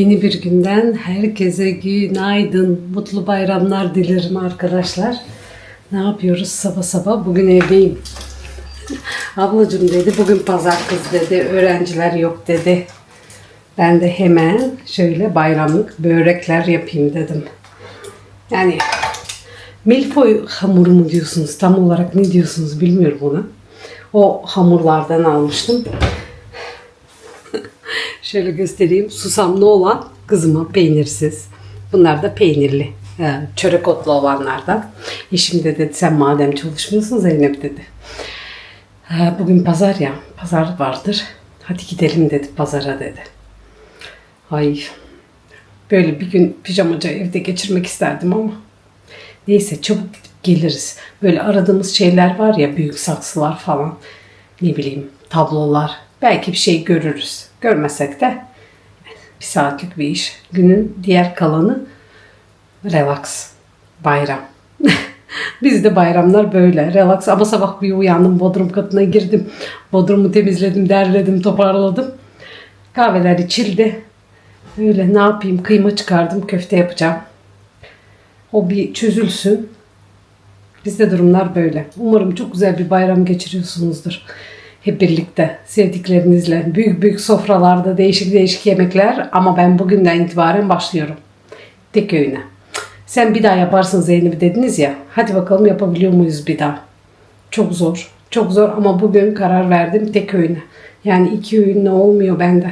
Yeni bir günden herkese günaydın, mutlu bayramlar dilerim arkadaşlar. Ne yapıyoruz sabah sabah? Bugün evdeyim. Ablacığım dedi, bugün pazar kız dedi, öğrenciler yok dedi. Ben de hemen şöyle bayramlık börekler yapayım dedim. Yani milfoy hamuru mu diyorsunuz? Tam olarak ne diyorsunuz bilmiyorum onu. O hamurlardan almıştım. Şöyle göstereyim. Susamlı olan kızıma peynirsiz. Bunlar da peynirli. e, Çörek otlu olanlardan. Eşim de dedi sen madem çalışmıyorsun Zeynep dedi. "Ha, Bugün pazar ya. Pazar vardır. Hadi gidelim dedi pazara dedi. Ay böyle bir gün pijamaca evde geçirmek isterdim ama neyse çabuk gidip geliriz. Böyle aradığımız şeyler var ya büyük saksılar falan ne bileyim tablolar belki bir şey görürüz. Görmesek de bir saatlik bir iş. Günün diğer kalanı relax, bayram. Bizde bayramlar böyle relax ama sabah bir uyandım bodrum katına girdim. Bodrumu temizledim, derledim, toparladım. Kahveler içildi. Öyle ne yapayım kıyma çıkardım köfte yapacağım. O bir çözülsün. Bizde durumlar böyle. Umarım çok güzel bir bayram geçiriyorsunuzdur. Hep birlikte sevdiklerinizle büyük büyük sofralarda değişik değişik yemekler ama ben bugünden itibaren başlıyorum. Tek öğüne. Sen bir daha yaparsın Zeynep'i dediniz ya. Hadi bakalım yapabiliyor muyuz bir daha? Çok zor. Çok zor ama bugün karar verdim tek öğüne. Yani iki öğünle olmuyor bende.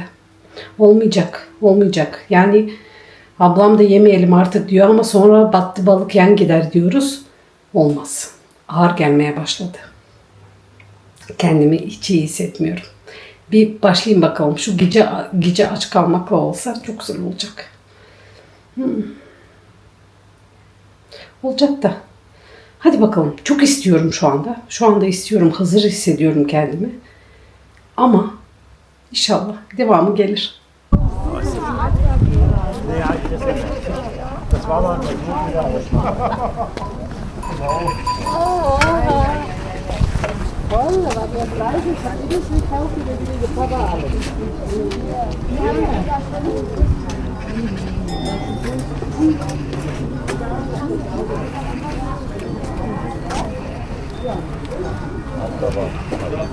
Olmayacak. Olmayacak. Yani ablam da yemeyelim artık diyor ama sonra battı balık yan gider diyoruz. Olmaz. Ağır gelmeye başladı. Kendimi hiç iyi hissetmiyorum. Bir başlayayım bakalım. Şu gece gece aç kalmakla olsa çok güzel olacak. Hmm. Olacak da. Hadi bakalım. Çok istiyorum şu anda. Şu anda istiyorum. Hazır hissediyorum kendimi. Ama inşallah devamı gelir. voll, da war der Fleisch, ich habe das gekauft, und dann diese Papa alles. Ja, ja. Aber, aber.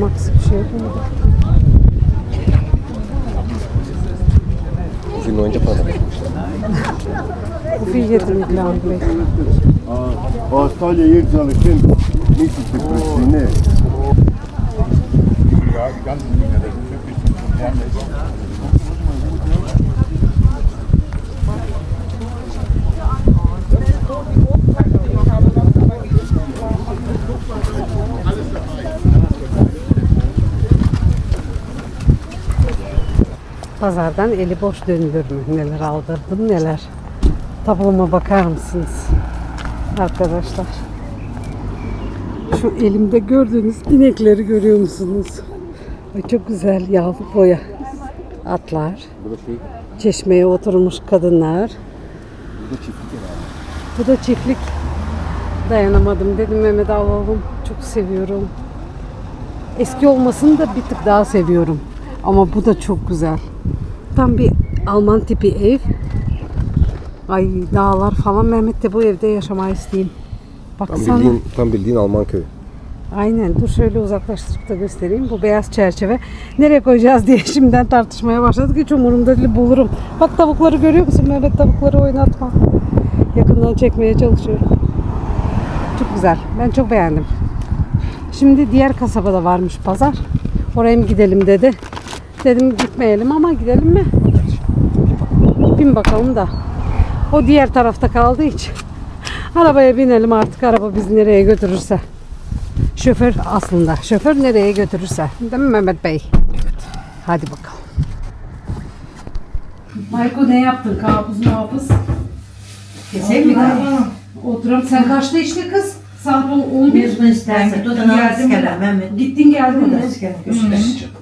Max bir şey yapamadı. O filmi önce pazara gitmişler. Bu film yedim Glenn Black. Pastalya Yekcalık'ın Meksika Kulesi'ne. Ja, die ganzen Dinge, das ist wirklich ein Problem. Pazardan eli boş dönülür mü? Neler aldırdım neler. Tabloma bakar mısınız? Arkadaşlar. Şu elimde gördüğünüz inekleri görüyor musunuz? Ay çok güzel yağlı boya atlar. Çeşmeye oturmuş kadınlar. bu da çiftlik. Bu da çiftlik. Dayanamadım dedim Mehmet alalım. Çok seviyorum. Eski olmasını da bir tık daha seviyorum. Ama bu da çok güzel. Tam bir Alman tipi ev. Ay dağlar falan. Mehmet de bu evde yaşamayı isteyeyim. Tam Baksana. bildiğin, tam bildiğin Alman köyü. Aynen. Dur şöyle uzaklaştırıp da göstereyim. Bu beyaz çerçeve. Nereye koyacağız diye şimdiden tartışmaya başladık. Hiç umurumda değil bulurum. Bak tavukları görüyor musun Mehmet? Tavukları oynatma. Yakından çekmeye çalışıyorum. Çok güzel. Ben çok beğendim. Şimdi diğer kasabada varmış pazar. Oraya mı gidelim dedi. Dedim gitmeyelim ama gidelim mi? Bin bakalım da. O diğer tarafta kaldığı için. Arabaya binelim artık. Araba bizi nereye götürürse. Şoför aslında. Şoför nereye götürürse. Değil mi Mehmet Bey? Evet. Hadi bakalım. Mayko ne yaptın? Kabus muhafız. Kesin mi kalmış? Oturam. Sen kaçta işte kız? Saat 11. Mezun istersen. Geldim alırız kelam. Gittin geldin mi? Göçler.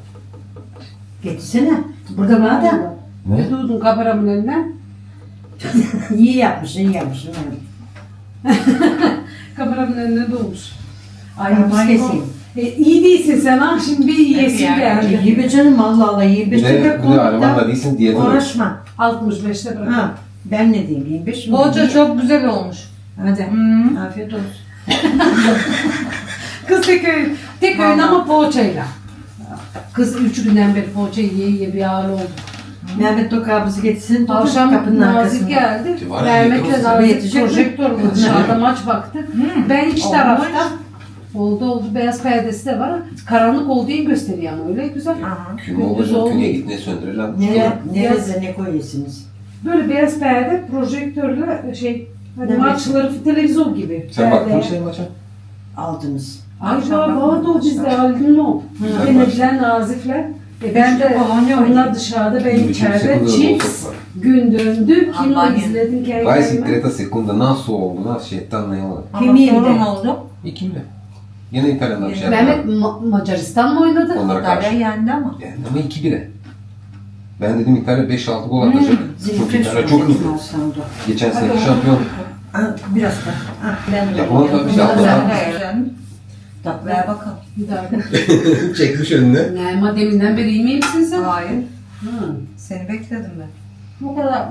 Geçsene. Burada var da. Ne durdun kameramın önüne? iyi yapmışsın, iyi yapmışsın. Kameramın önüne dolmuş. Ay Parmak Mayko, keseyim. E, iyi değilsin sen ha şimdi bir yiyesin geldi. İyi be canım Allah Allah iyi be. Bir de, bir de Alman da değilsin diyete mi? Uğraşma. 65'te bırak. Ha, ben ne diyeyim 25 mi? Poğaça çok güzel olmuş. Hadi. Afiyet olsun. Kız tek öğün, tek öğün ama poğaçayla. Kız üç günden beri poğaça yiye yiye bir ağır oldu. Mehmet o kabızı getirsin. Akşam kapının Nazik arkasında. geldi. Var ya, Mehmet'le yetişecek Nazik Yetişecek mi? projektör. Dışarıda maç baktı. Ben iç tarafta. Oldu oldu beyaz perdesi de var. Karanlık olduğunu gösteriyor ama öyle güzel. Aha. Küm Gündüz olacak, olmuyor. küne git ne söndürürler. Ne, ne Biraz- yazı ne koyuyorsunuz? Böyle beyaz perde projektörle şey hani Ne maçları televizyon gibi. Sen baktın Perde. mı şey maça? Aldınız. Ay ya vardı o bizde Haldun o. Denediler nazikler. E ben de Polonya onlar dışarıda ben Bir içeride var. Gün döndü. Kino izledim kendime. siktireta sekunda nasıl oldu nasıl şey etti anlayamadım. Ama Kemiğinde. sorun oldu. İki mi? Yine İtalya'dan bir şey Mehmet. Ma- Macaristan mı oynadı? Onlara İtalya karşı. yendi ama. Yani ama 2-1'e. Ben dedim İtalya 5-6 gol atacak. Çok İtalya çok hızlı. Geçen seneki şampiyon. Biraz da. Ha, ben de. Yapamaz tabii, şey yapamaz. Tatlı. Ver bakalım. Bir dakika. Çekmiş önüne. Yani deminden beri iyi misin sen? Hayır. Hı. Seni bekledim ben. Bu kadar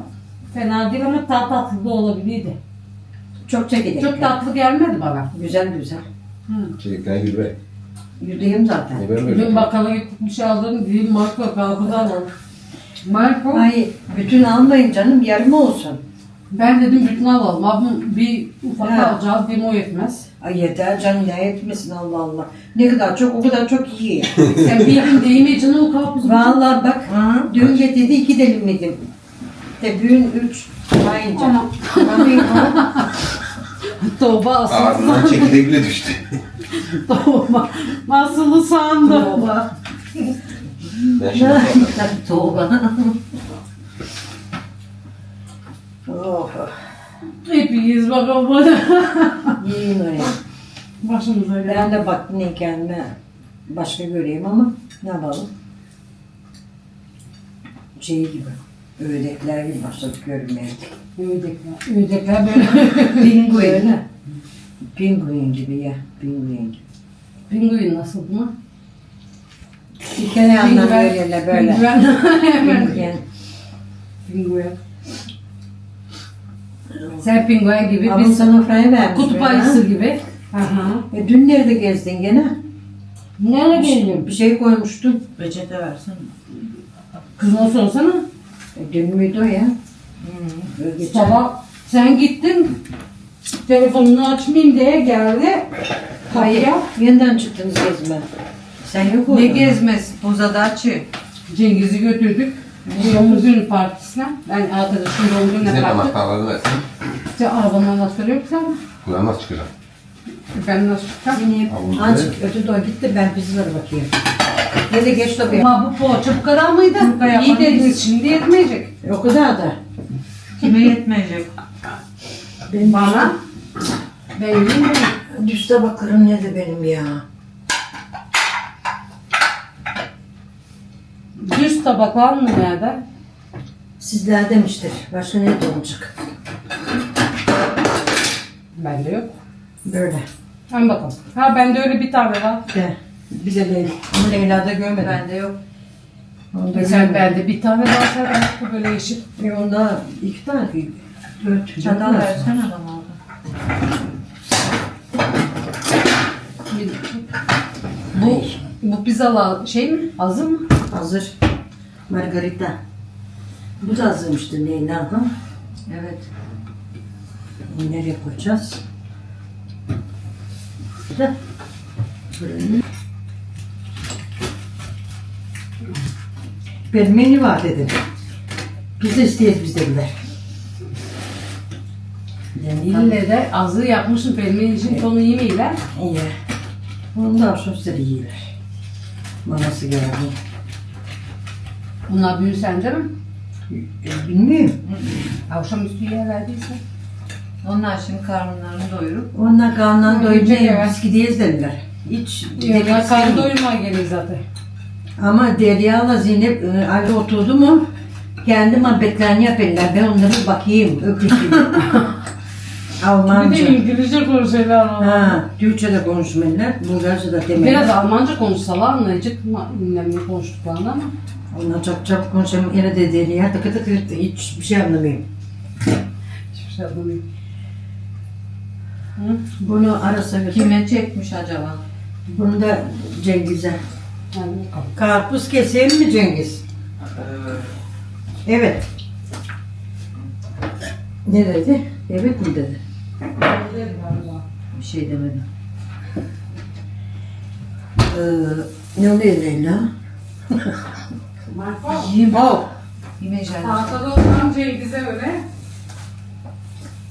fena değil ama daha tatlı da olabilirdi. Çok çekirdek. Çok tatlı gelmedi bana. Güzel güzel. Çelikten yürü Yüzdeyim zaten. Ne böyle Dün bakkala gittik bir şey aldım. Dedim Marco kalkıda alalım. Marco. Ay bütün almayın canım yarım olsun. Ben dedim bütün alalım. Abim bir ufak Ha. alacağız. Benim o yetmez. Ay yeter canım ne etmesin Allah Allah. Ne kadar çok o kadar çok iyi. Sen bir gün değme canım o karpuz. Vallahi bak Hı. dün getirdi iki dilim yedim. De bugün üç. Ayınca. Ama Tövbe asıl. Ağzından çekirdek bile düştü. Tövbe. Asılı sandı. Tuğba. Ben şimdi Tuğba. Oh. Hepiniz bakalım bana. Yiyin oraya. Başımıza geldi. Ben de bak ne kendime başka göreyim ama ne yapalım? Şey gibi. Öğretler gibi başladık görmeye. Öğdekler. Öğdekler böyle. Pinguen. Pinguen gibi ya. Pinguen gibi. Pinguin nasıl mı? İki yandan böyle böyle. Pinguen. Pinguen. Sen pinguen gibi Ama biz sana fraya vermiş. kutup böyle, ayısı gibi. Aha. E, dün nerede gezdin gene? Nereye geliyorum? Bir şey koymuştun. Peçete versene. Kızına sorsana. E, dün müydü o ya? Geçen- Sabah sen gittin. Telefonunu açmayayım diye geldi. Hayır. Kapıya. Yeniden çıktınız gezme. Sen yok Ne oldun. gezmesi? Pozadaçı. Cengiz'i götürdük. Doğum günü partisine. Ben arkadaşım doğum gününe Bize parti. anahtarlarını versin. Sen arabanın anahtarı yok sen. Buradan nasıl çıkacağım? Ben nasıl çıkacağım? Yine Havuzda. azıcık öte doğru gitti ben pizzalara bakayım. Ya da geç tabii. Ama bu poğaça bu kadar mıydı? kadar İyi dediniz şimdi yetmeyecek. O kadar da. Kime yetmeyecek? Benim Bana. Ben yiyeyim ben. Düz tabaklarım ne de benim ya. Düz tabak var mı nerede? Sizler demiştir. Başka ne de olacak? Bende yok. Böyle. Hemen bakalım. Ha bende öyle bir tane var. De. Bir de Leyla. Ama Leyla'da görmedim. Bende yok. Onu da Sen görmedim. bende bir tane var sen bu böyle yeşil. E onda iki tane ki. Dört. Çatal versene bana orada. Bir- Bu bu pizzalar şey mi? Hazır mı? Hazır. Margarita. Bu da hazırmıştır Leyla. Ha? Evet. Bunu nereye koyacağız? Da. Buraya. Benim menü var dedim. Pizza isteyiz biz dediler. İlle de azı yapmışım benim için sonu yemeyiler. İyi. Ondan sonra size de yiyorlar. Maması geldi. Bunlar büyür sende mi? E, bilmiyorum. Akşamüstü yerlerdeyse. Onlar şimdi karnlarını doyurup Onlar karnından Hı, doyunca biz gideyiz dediler. Hiç demek karnı doyurmaya geliyor zaten. Ama Derya'la Zeynep e, ayrı oturdu mu kendi muhabbetlerini yaparlar. Ben onlara bir bakayım. Öküz Bir de Almanca. İngilizce konuşuyorlar ama. Ha, Türkçe de konuşmalılar. Bulgarca da temel. Biraz Almanca konuşsalar anlayacak mı ne konuştuklarını ama. Onlar çok çabuk konuşamam. Yine de Derya tıkı tıkı tıkı hiç bir şey anlamıyorum. Hiçbir şey anlamıyorum. Bunu arasa götür. Kime çekmiş acaba? Bunu da Cengiz'e. Yani. Karpuz keseyim mi Cengiz? Evet. Ne dedi? Evet mi dedi? Bir şey demedi. Ee, ne oluyor Leyla? Yiyeyim. Oh, Yemeyeceğim. Tahtada oturan Cengiz'e öyle.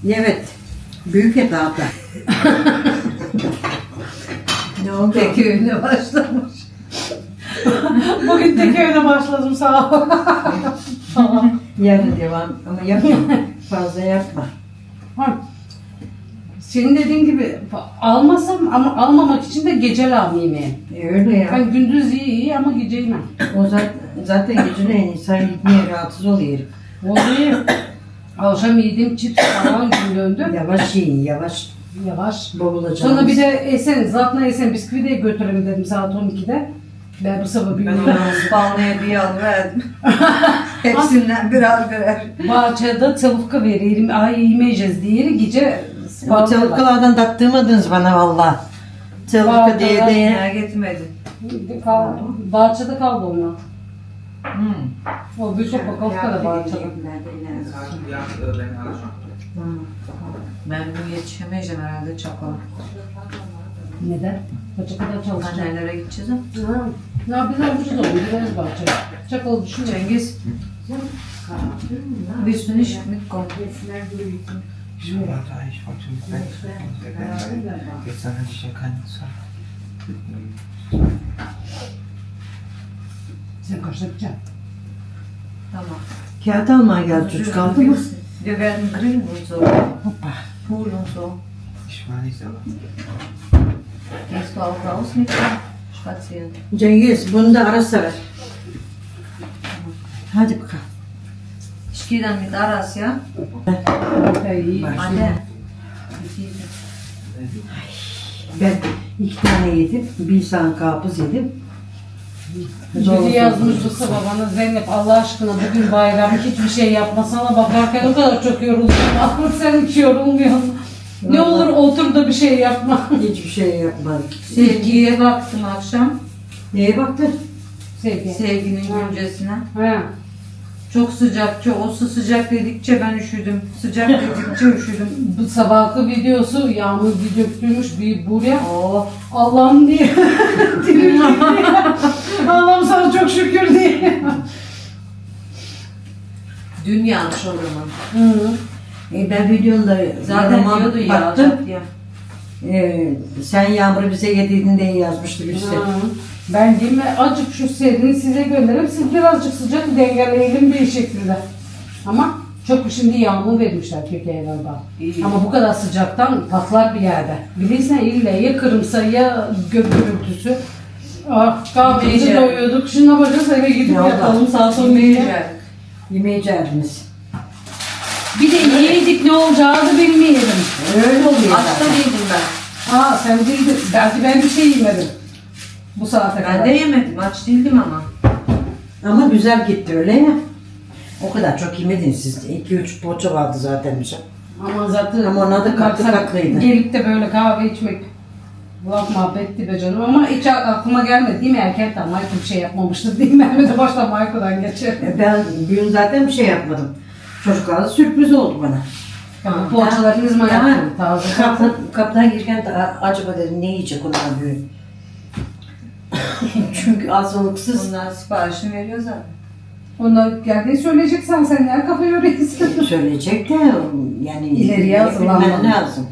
evet. Büyük et tahta. ne oldu? Tek öğüne başlamış. Bugün tek öyle başladım sağ ol. Yarın devam ama yapma. Fazla yapma. Ha. Senin dediğin gibi almasam ama almamak için de gece almayayım yani. E, öyle ya. Ben gündüz iyi iyi ama gece yemem. O zaten, zaten geceleyin insan gitmeye rahatsız oluyor. Oluyor. Akşam yediğim chips falan gün döndü. Yavaş yiyin, yavaş. Yavaş. Boğulacağız. Sonra bir de Esen, Zat'la Esen bisküvi de götürelim dedim saat 12'de. Ben bu sabah bir Ben ona balmaya bir alıverdim. Hepsinden birer birer. bahçede tavukka vereyim. Ay yemeyeceğiz diye gece O tavuklardan taktırmadınız bana valla. Tavuk diye diye. Ya gitmedi. Kaldı. Bahçede kaldı onlar. Hmm. O bir çok bakalka da bahçede. Ben bu yetişemeyeceğim herhalde çakala. Neden? Kaça kadar çalışacağım? Annelere gideceğiz ha. Ya biz almışız onu. Gideriz bahçeye. Çakalı düşünme. Cengiz. Bir sürü iş mi konu? Ich warte, ich wollte mich weg. Jetzt hatte ich ja keine Zeit. Sen kaçta gideceksin? Tamam. Kağıt almaya geldi çocuk aldı mı? Wir werden grillen und so. Pool und so. Ich war nicht sauer. Gehst du auch raus mit mir? Spazieren. Cengiz bunu da ara sever. Hadi bakalım. Ich gehe dann mit Aras, ja? Ha, iyi. Anne. Ben iki tane yedim. Bir sağ karpuz yedim. Zor Biri yazmış bu sabah bana Zeynep Allah aşkına bugün bayram hiçbir şey yapmasana bakarken o kadar çok yoruldum. Ama sen hiç yorulmuyorsun. Ne olur otur da bir şey yapma. Hiçbir şey yapmadık. Sevgiye baktım akşam. Neye baktın? Sevgi. Sevginin güncesine. Ha. Çok sıcak, çok o su sıcak dedikçe ben üşüdüm. Sıcak dedikçe üşüdüm. Bu sabahki videosu yağmur bir döktürmüş bir buraya. Oh, Allah'ım diye. Dilim Allah'ım sana çok şükür diye. dün yağmış o zaman. Hı. E ben videonda Zaten yoruma diyordu baktım. yağacak diye. E, sen yağmuru bize yedirdin diye yazmıştı birisi. Ha. Ben değil mi? Acık şu serini size gönderirim. Siz birazcık sıcak dengeleyelim bir şekilde. Ama çok şimdi yağmur vermişler Türkiye'ye galiba. İyi. Ama bu kadar sıcaktan patlar bir yerde. Bilirsen illa ya kırımsa ya gök gürültüsü. Ah kahveci İyice. doyuyorduk. Şuna bakacağız eve gidip Ya yatalım saat 12'ye. Yemeyeceğim. Yemeği cerdiniz. Bir de yedik ne olacağını bilmeyelim. Öyle oluyor da zaten. değildim ben. Aa sen değildin. Belki ben bir şey yemedim. Bu saate kadar. Ben de yemedim, aç değildim ama. Ama güzel gitti öyle ya. O kadar çok yemediniz siz. 2-3 poğaça vardı zaten bize. Ama zaten Ama ona da katlı katlıydı. Gelip de böyle kahve içmek laf muhabbetti be canım ama hiç aklıma gelmedi değil mi erkekten Michael bir şey yapmamıştır değil mi? Mehmet'e başta Michael'dan geçer. E ben bugün zaten bir şey yapmadım. Çocuklara sürpriz oldu bana. Ama poğaçaları ne zaman Ha, yaptın? Taze Kaptan, kaptan girken de "A- acaba dedim ne yiyecek onlar bugün? Çünkü hazırlıksız Bunlar siparişini veriyor zaten. Onlar geldiğini söyleyeceksen sen ne kafa yoruyorsun? söyleyecek de yani İleriye hazırlanmalı. lazım.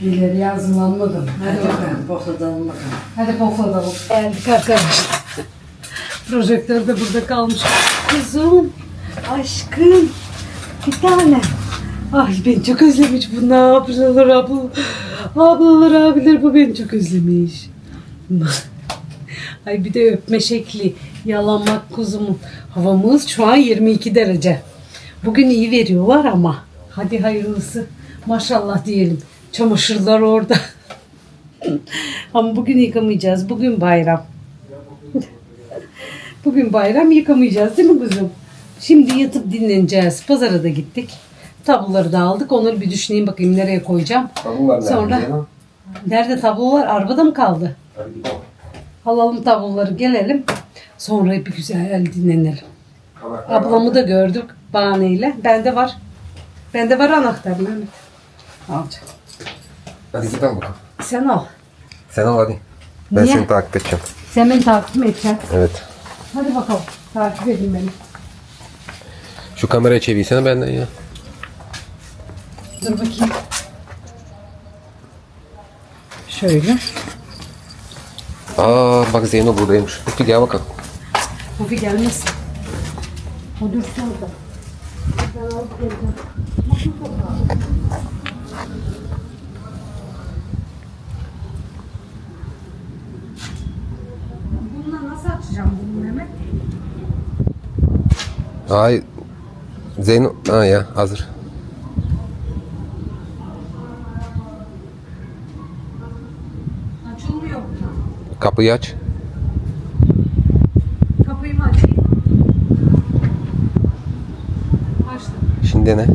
İleriye hazırlanmadım. Hadi bakalım, pofladanalım bakalım. Hadi poflatalım. Geldik arkadaşlar. Projektör de burada kalmış. Kızım, aşkım, bir tane. Ay beni çok özlemiş bu ne yapıyorlar abla. Ablalar abiler bu beni çok özlemiş. Ay bir de öpme şekli. Yalamak kuzumun. Havamız şu an 22 derece. Bugün iyi veriyorlar ama. Hadi hayırlısı. Maşallah diyelim. Çamaşırlar orada. ama bugün yıkamayacağız. Bugün bayram. bugün bayram yıkamayacağız değil mi kuzum? Şimdi yatıp dinleneceğiz. Pazara da gittik. Tabloları da aldık. Onları bir düşüneyim bakayım nereye koyacağım. Tablolar nerede Sonra- ya? Nerede tablolar? Arabada mı kaldı? Alalım tabloları gelelim. Sonra bir güzel dinlenelim. Kabaklar Ablamı da gördük bahaneyle. Bende var. Bende var anahtar Mehmet. Alacağım. Hadi gidelim bakalım. Sen al. Sen al hadi. Ben Niye? seni takip edeceğim. Sen beni takip mi edeceksin? Evet. Hadi bakalım. Takip edin beni. Şu kamerayı çevirsene benden ya. Dur bakayım. Şöyle. Aa bak Zeyno buradaymış. Lütfü gel bakalım. Kofi gelmesin. O dursun orada. Ben alıp geleceğim. Bununla nasıl açacağım bunu Mehmet? Ay Zeyno ha ya hazır. Açılmıyor. Kapıyı aç. Kapıyı mı açayım? Açtım. Şimdi ne? Yok.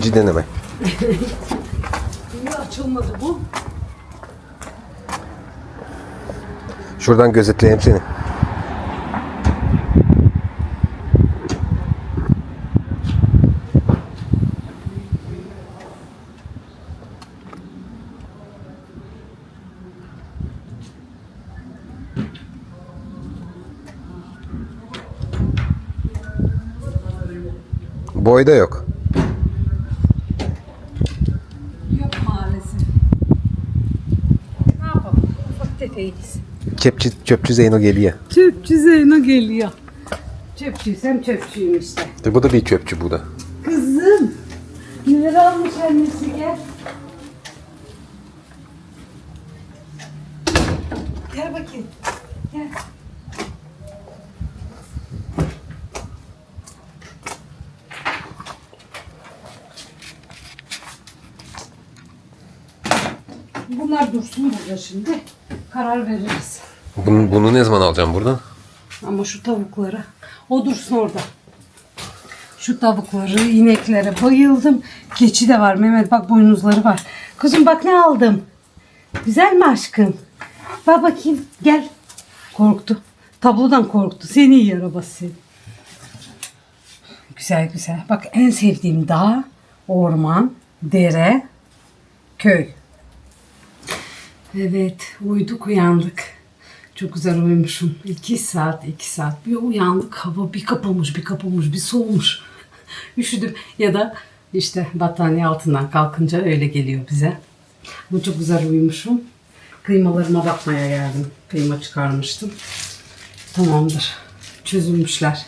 İkinci deneme. Niye açılmadı bu? Şuradan gözetleyeyim seni. Boyda yok. Yok maalesef. Ne yapalım? Ufak tefeğiz. Çöpçü, çöpçü Zeyno geliyor. Çöpçü Zeyno geliyor. Çöpçüysem çöpçüyüm işte. E, Bu da bir çöpçü bu da. Kızım. Neler almış annesi gel. Gel bakayım. Gel. Bunlar dursun burada şimdi. Karar veririz. Bunu, bunu ne zaman alacağım buradan? Ama şu tavuklara. O dursun orada. Şu tavukları, ineklere bayıldım. Keçi de var Mehmet bak boynuzları var. Kızım bak ne aldım. Güzel mi aşkım? Bak bakayım gel. Korktu. Tablodan korktu. Seni iyi arabası. Güzel güzel. Bak en sevdiğim dağ, orman, dere, köy. Evet, uyuduk uyandık. Çok güzel uyumuşum. İki saat, iki saat. Bir uyandık, hava bir kapamış, bir kapamış, bir soğumuş. Üşüdüm. Ya da işte battaniye altından kalkınca öyle geliyor bize. Ama çok güzel uyumuşum. Kıymalarıma bakmaya geldim. Kıyma çıkarmıştım. Tamamdır. Çözülmüşler.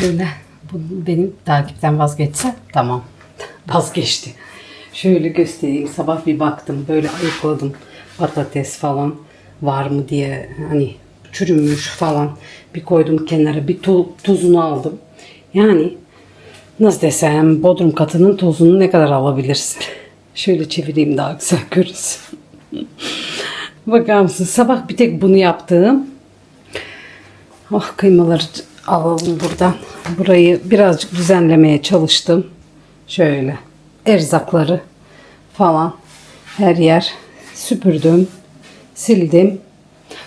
Şöyle bu benim takipten vazgeçse tamam. Vazgeçti. Şöyle göstereyim. Sabah bir baktım. Böyle ayıkladım. Patates falan var mı diye. Hani çürümüş falan. Bir koydum kenara. Bir tu- tuzunu aldım. Yani nasıl desem bodrum katının tozunu ne kadar alabilirsin? Şöyle çevireyim daha güzel görünsün. Bakar mısın? Sabah bir tek bunu yaptım. Oh kıymaları alalım buradan. Burayı birazcık düzenlemeye çalıştım. Şöyle erzakları falan her yer süpürdüm, sildim.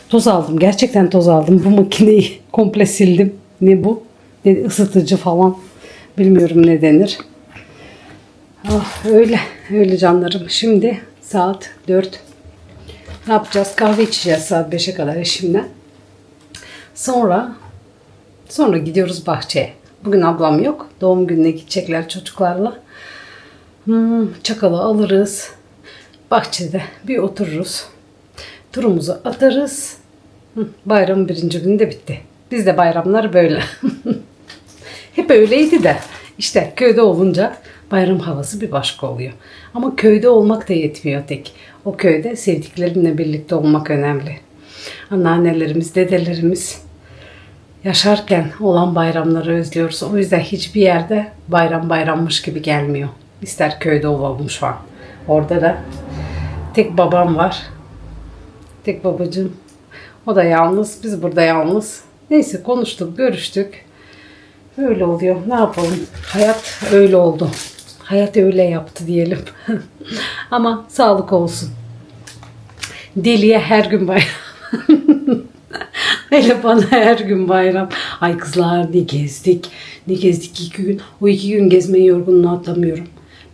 Toz aldım. Gerçekten toz aldım. Bu makineyi komple sildim. Ne bu? Ne ısıtıcı falan. Bilmiyorum ne denir. Ah, öyle. Öyle canlarım. Şimdi saat 4. Ne yapacağız? Kahve içeceğiz saat 5'e kadar eşimle. Sonra sonra gidiyoruz bahçeye. Bugün ablam yok. Doğum gününe gidecekler çocuklarla. Hmm, çakalı alırız. Bahçede bir otururuz. Turumuzu atarız. Bayramın birinci günü de bitti. Bizde bayramlar böyle. Hep öyleydi de işte köyde olunca bayram havası bir başka oluyor. Ama köyde olmak da yetmiyor tek. O köyde sevdiklerinle birlikte olmak önemli. Anneannelerimiz, dedelerimiz yaşarken olan bayramları özlüyoruz. O yüzden hiçbir yerde bayram bayrammış gibi gelmiyor. İster köyde olalım şu an. Orada da tek babam var. Tek babacığım. O da yalnız. Biz burada yalnız. Neyse konuştuk, görüştük. Öyle oluyor. Ne yapalım? Hayat öyle oldu. Hayat öyle yaptı diyelim. Ama sağlık olsun. Deliye her gün bayram. Hele bana her gün bayram. Ay kızlar ne gezdik. Ne gezdik iki gün. O iki gün gezmeyi yorgunluğu atlamıyorum.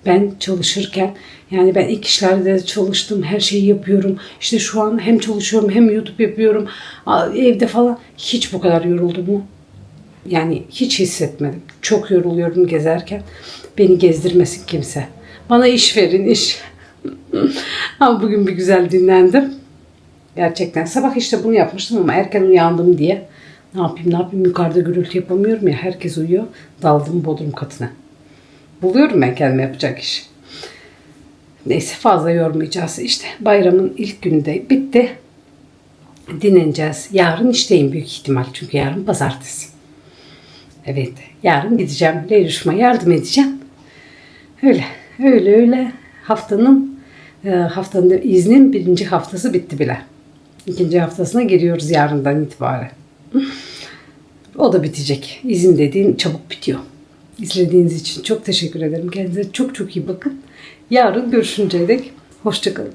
Ben çalışırken yani ben ilk işlerde de çalıştım. Her şeyi yapıyorum. İşte şu an hem çalışıyorum hem YouTube yapıyorum. Evde falan. Hiç bu kadar yoruldum mu? Yani hiç hissetmedim. Çok yoruluyorum gezerken. Beni gezdirmesin kimse. Bana iş verin iş. Ama bugün bir güzel dinlendim. Gerçekten. Sabah işte bunu yapmıştım ama erken uyandım diye. Ne yapayım ne yapayım yukarıda gürültü yapamıyorum ya. Herkes uyuyor. Daldım bodrum katına. Buluyorum ben kendime yapacak iş. Neyse fazla yormayacağız. İşte bayramın ilk günü de bitti. Dinleneceğiz. Yarın işteyim büyük ihtimal. Çünkü yarın pazartesi. Evet. Yarın gideceğim. Leylüş'üme yardım edeceğim. Öyle. Öyle öyle. Haftanın e, haftanın iznin birinci haftası bitti bile. İkinci haftasına giriyoruz yarından itibaren. O da bitecek. İzin dediğin çabuk bitiyor. İzlediğiniz için çok teşekkür ederim. Kendinize çok çok iyi bakın. Yarın görüşünceye dek hoşçakalın.